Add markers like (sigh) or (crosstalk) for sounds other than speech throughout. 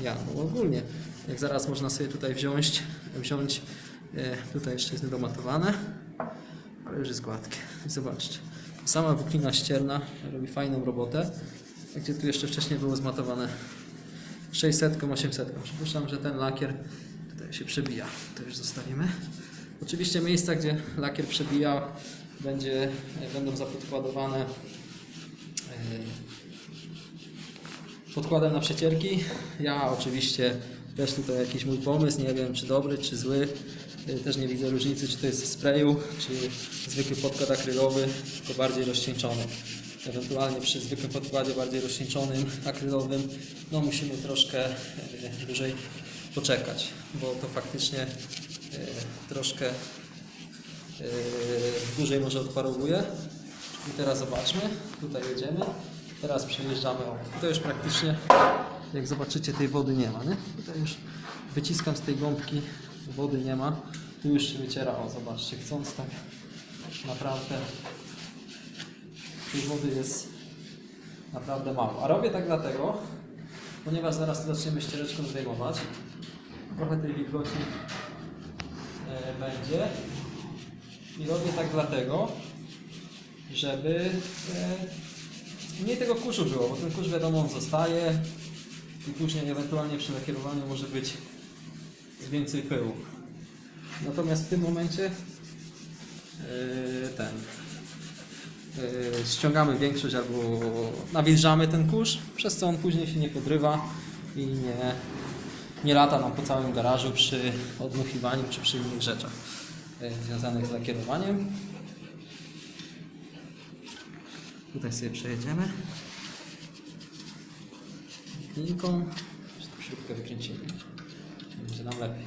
ja. No ogólnie, jak zaraz można sobie tutaj wziąć, wziąć e, tutaj jeszcze jest niedomatowane, ale już jest gładkie. (laughs) Zobaczcie. Sama wuklina ścierna robi fajną robotę, gdzie tu jeszcze wcześniej było zmatowane 600, 800. Przypuszczam, że ten lakier tutaj się przebija. To już zostawimy. Oczywiście miejsca, gdzie lakier przebija, będzie, będą zapodkładowane e, podkładem na przecierki. Ja oczywiście też tutaj jakiś mój pomysł, nie wiem czy dobry, czy zły. Y, Też nie widzę różnicy, czy to jest w sprayu, czy zwykły podkład akrylowy, tylko bardziej rozcieńczony. Ewentualnie przy zwykłym podkładzie bardziej rozcieńczonym, akrylowym, no musimy troszkę y, dłużej poczekać, bo to faktycznie y, troszkę y, dłużej może odparowuje. I teraz zobaczmy, tutaj jedziemy, teraz przejeżdżamy, o, tutaj już praktycznie, jak zobaczycie, tej wody nie ma, nie? Tutaj już wyciskam z tej gąbki, wody nie ma, tu już się wyciera, o zobaczcie, chcąc tak naprawdę tej wody jest naprawdę mało. A robię tak dlatego, ponieważ zaraz to zaczniemy ściereczką zdejmować, trochę tej wilgoci e, będzie i robię tak dlatego, żeby e, mniej tego kurzu było, bo ten kurz wiadomo on zostaje i później ewentualnie przy lakierowaniu może być więcej pyłu. Natomiast w tym momencie e, ten e, ściągamy większość albo nawilżamy ten kurz, przez co on później się nie podrywa i nie, nie lata nam po całym garażu przy odmuchiwaniu czy przy innych rzeczach e, związanych z lakierowaniem. Tutaj sobie przejedziemy. Jeszcze Śrubkę wykręcimy. Będzie nam lepiej.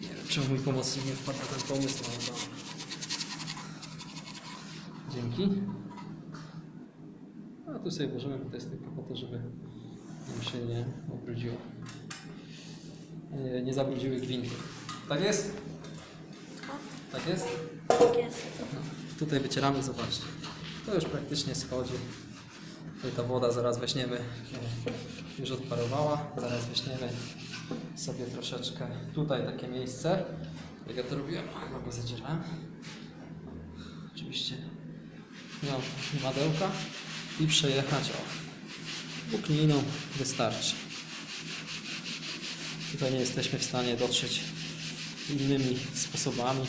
Nie wiem, czemu mój pomocnik nie wpadł na ten pomysł, no ale dobra. Dzięki. A tu sobie włożymy, bo to jest tylko po to, żeby nam się nie obrudziło. Nie, nie zabrudziły gwinty. Tak jest? Tak jest? Tak jest. Tutaj wycieramy, zobaczcie. To już praktycznie schodzi. Tutaj ta woda zaraz weźmiemy, e, już odparowała. Zaraz weźmiemy sobie troszeczkę tutaj takie miejsce. Jak ja to robiłem, no go zadzierałem. Oczywiście miał madełka i przejechać o włókniną wystarczy. Tutaj nie jesteśmy w stanie dotrzeć innymi sposobami.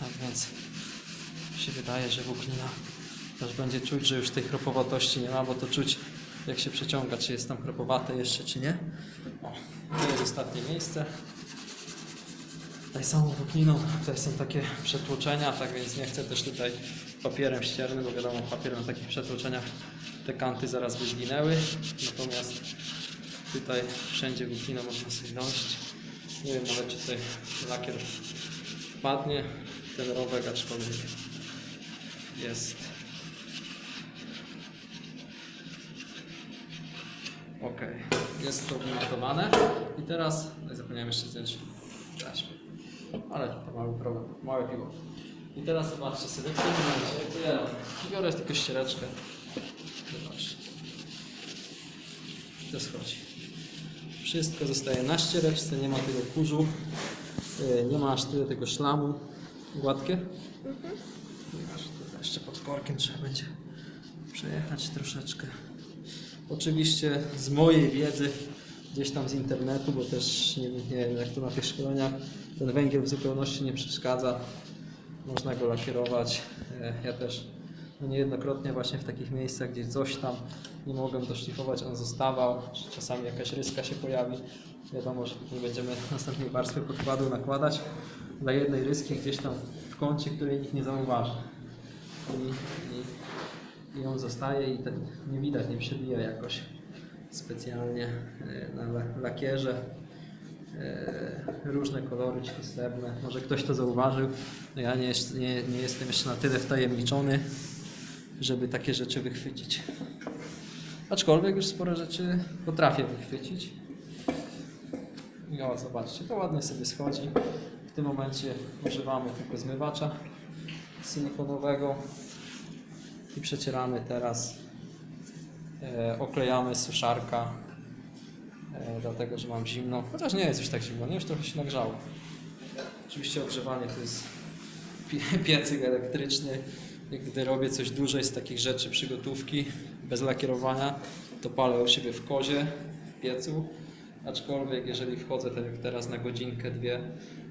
Tak więc się wydaje, że włóknina też będzie czuć, że już tej chropowatości nie ma, bo to czuć jak się przeciąga, czy jest tam chropowate jeszcze, czy nie. O, to jest ostatnie miejsce. Tutaj samą włókniną, tutaj są takie przetłoczenia, tak więc nie chcę też tutaj papierem ściernym, bo wiadomo, papier na takich przetłoczeniach te kanty zaraz by zginęły. Natomiast tutaj wszędzie włókniną można sobie dążyć. Nie wiem nawet, czy tutaj lakier wpadnie, ten rowek, aczkolwiek jest ok, jest to wymatowane i teraz, no zapomniałem jeszcze zdjąć taśmę, ale to mały problem, małe piwo. I teraz zobaczcie sobie w tym momencie, jak ja biorę tylko ściereczkę, zobaczcie, to schodzi. Wszystko zostaje na ściereczce, nie ma tego kurzu, yy, nie ma aż tyle tego szlamu. Gładkie? Ponieważ tutaj jeszcze pod korkiem trzeba będzie przejechać troszeczkę. Oczywiście z mojej wiedzy, gdzieś tam z internetu, bo też nie, nie wiem jak to na tych szkoleniach, ten węgiel w zupełności nie przeszkadza. Można go lakierować. E, Ja też no niejednokrotnie właśnie w takich miejscach, gdzie coś tam nie mogłem doszlifować, on zostawał, czasami jakaś ryska się pojawi. Wiadomo, że nie będziemy następnej warstwy podkładu nakładać dla jednej ryski gdzieś tam w kącie, której nikt nie zauważy. I, i, i on zostaje i ten nie widać, nie przebija jakoś specjalnie e, na la- lakierze. E, Różne kolory, srebrne. Może ktoś to zauważył. No ja nie, nie, nie jestem jeszcze na tyle wtajemniczony, żeby takie rzeczy wychwycić. Aczkolwiek już sporo rzeczy potrafię wychwycić. I o, zobaczcie, to ładnie sobie schodzi. W tym momencie używamy tylko zmywacza silikonowego i przecieramy teraz. E, oklejamy suszarka e, dlatego że mam zimno. Chociaż nie jest już tak zimno, nie? Już trochę się nagrzało. Oczywiście ogrzewanie to jest pie- (laughs) piecyk elektryczny. Gdy robię coś dłużej z takich rzeczy, przygotówki, bez lakierowania, to palę u siebie w kozie, w piecu. Aczkolwiek jeżeli wchodzę tak jak teraz na godzinkę, dwie,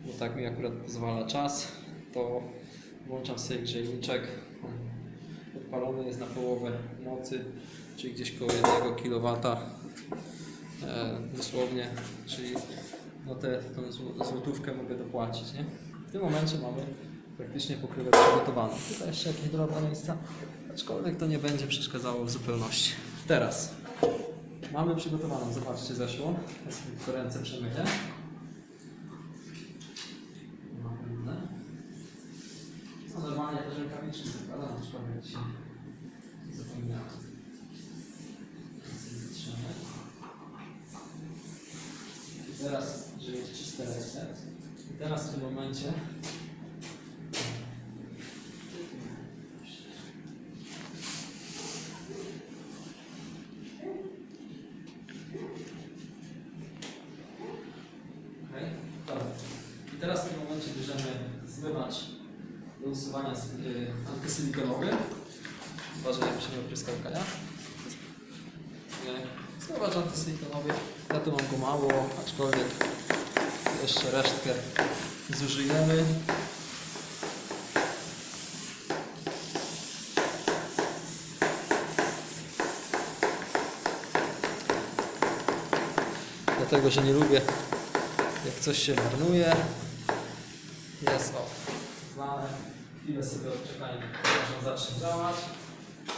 bo tak mi akurat pozwala czas, to włączam sobie grzejniczek. Odpalony jest na połowę mocy, czyli gdzieś koło 1 kW e, dosłownie, czyli no te, złotówkę mogę dopłacić, nie? W tym momencie mamy praktycznie pokrywę przygotowaną. Tutaj jeszcze jakieś drobne miejsca, aczkolwiek to nie będzie przeszkadzało w zupełności. Teraz mamy przygotowaną, zobaczcie zeszło, tylko ręce przemyję. Mamy. No normalnie Więc nie trzymaj. I teraz, żeby jest czyste ręce. I teraz w tym momencie dobra. I teraz w tym momencie bierzemy zmywacz do usuwania y, antysilikonowy. Uważaj, żeby się nie opryskał kaja. Nie. Zmywacz antysilikonowy. Ja tu mam go mało, aczkolwiek jeszcze resztkę zużyjemy. Dlatego, że nie lubię jak coś się marnuje. Jest o. Chwilę sobie odczekajmy, zacznie działać.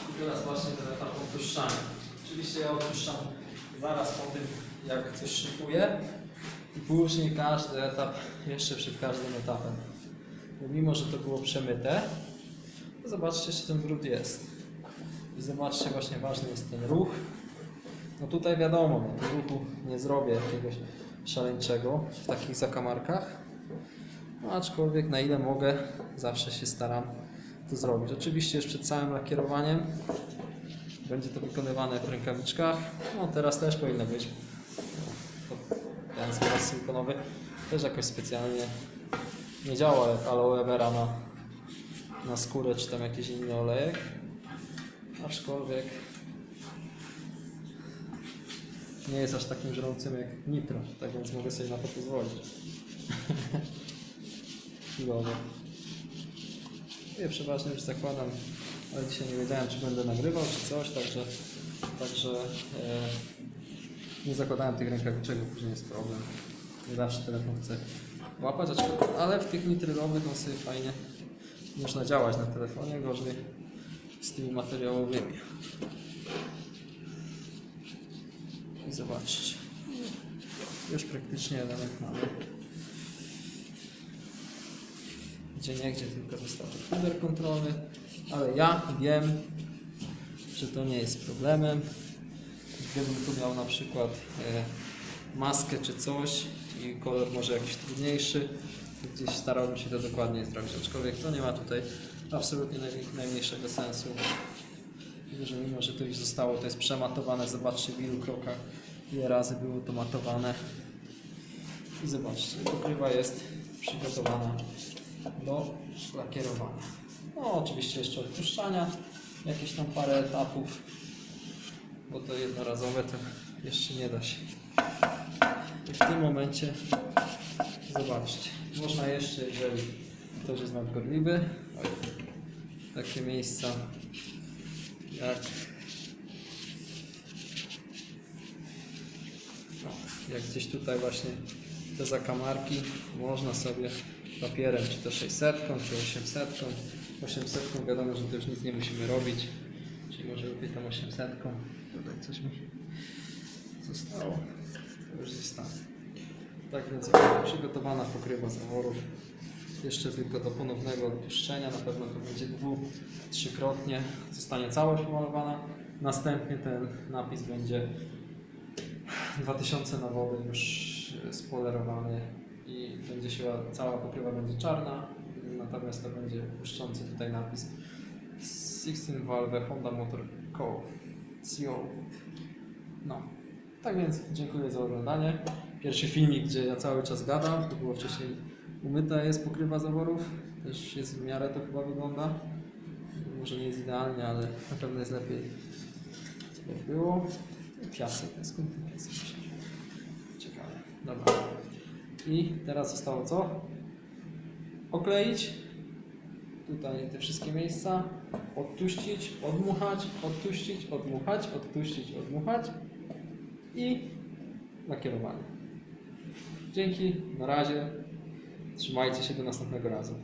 I teraz właśnie ten etap opuszczania. Oczywiście ja opuszczam zaraz po tym, jak coś szykuję. I później każdy etap, jeszcze przed każdym etapem. Bo mimo, że to było przemyte, to zobaczcie, czy ten brud jest. I zobaczcie, właśnie ważny jest ten ruch. No tutaj wiadomo, no, tu ruchu nie zrobię jakiegoś szaleńczego w takich zakamarkach. No, aczkolwiek na ile mogę, zawsze się staram to zrobić. Oczywiście już przed całym lakierowaniem będzie to wykonywane w rękawiczkach. No teraz też powinno być. Ten zmywacz silikonowy też jakoś specjalnie nie działa aloe vera na, na skórę czy tam jakiś inny olejek. Aczkolwiek nie jest aż takim żrącym jak nitro, tak więc mogę sobie na to pozwolić. (laughs) Chwilowo. Ja przeważnie już zakładam, ale dzisiaj nie wiedziałem czy będę nagrywał czy coś, także, także e, nie zakładałem tych rękawiczek, bo później jest problem. Nie zawsze telefon chce łapać, ale w tych nitrylowych on sobie fajnie można działać na telefonie, gorzej z tymi materiałowymi. I zobaczcie. Już praktycznie element mamy. Gdzie nie, gdzie tylko został puder kontrolny, ale ja wiem, że to nie jest problemem. Gdybym tu miał na przykład e, maskę czy coś i kolor może jakiś trudniejszy, gdzieś starałbym się to dokładnie zrobić, aczkolwiek to nie ma tutaj absolutnie najmniej- najmniejszego sensu. Że mimo, że to już zostało, to jest przematowane, zobaczcie w ilu krokach, ile razy było to matowane. I zobaczcie, pokrywa jest przygotowana do lakierowania. No oczywiście jeszcze odpuszczania, jakieś tam parę etapów, bo to jednorazowe to jeszcze nie da się. I w tym momencie zobaczcie, można jeszcze, jeżeli ktoś jest nadgorliwy, takie miejsca jak jak gdzieś tutaj właśnie te zakamarki można sobie papierem, czy to 600, czy 800. 800 wiadomo, że to już nic nie musimy robić, czyli może lepiej tą 800. Tutaj coś mi zostało, to już zostało. Tak więc przygotowana pokrywa zaworów. Jeszcze tylko do ponownego odpuszczenia, na pewno to będzie dwu, trzykrotnie. Zostanie całość pomalowana. Następnie ten napis będzie 2000 na wodę już spolerowany i będzie się ła- cała pokrywa będzie czarna, natomiast to będzie błyszczący tutaj napis 16 Valve Honda Motor Co. CO. No, Tak więc dziękuję za oglądanie. Pierwszy filmik, gdzie ja cały czas gadam, to było wcześniej umyta jest pokrywa zaworów. Też jest w miarę to chyba wygląda. Może nie jest idealnie, ale na pewno jest lepiej jak było. I Piasek, skąd ten piasek? Ciekawe. Dobra. I teraz zostało co? Okleić tutaj te wszystkie miejsca, odtuścić, odmuchać, odtuścić, odmuchać, odtuścić, odmuchać i lakierowanie. Dzięki, na razie. Trzymajcie się do następnego razu.